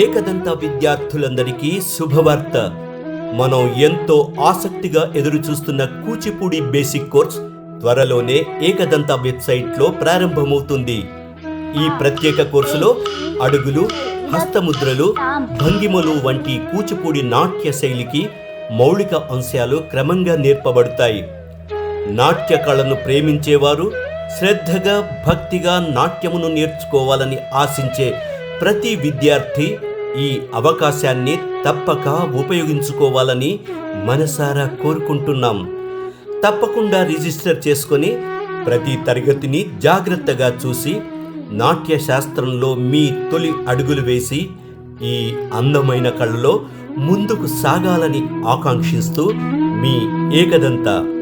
ఏకదంత విద్యార్థులందరికీ శుభవార్త. మనం ఎంతో ఆసక్తిగా ఎదురు చూస్తున్న కూచిపూడి బేసిక్ కోర్స్ త్వరలోనే ఏకదంత వెబ్సైట్లో ప్రారంభమవుతుంది. ఈ ప్రత్యేక కోర్సులో అడుగులు హస్తముద్రలు భంగిమలు వంటి కూచిపూడి నాట్య శైలికి మౌలిక అంశాలు క్రమంగా నేర్పబడతాయి. నాట్య కళను ప్రేమించేవారు శ్రద్ధగా భక్తిగా నాట్యమును నేర్చుకోవాలని ఆశించే ప్రతి విద్యార్థి ఈ అవకాశాన్ని తప్పక ఉపయోగించుకోవాలని మనసారా కోరుకుంటున్నాం. తప్పకుండా రిజిస్టర్ చేసుకొని ప్రతి తరగతిని జాగ్రత్తగా చూసి నాట్యశాస్త్రంలో మీ తొలి అడుగులు వేసి ఈ అందమైన కళలో ముందుకు సాగాలని ఆకాంక్షిస్తూ మీ ఏకదంత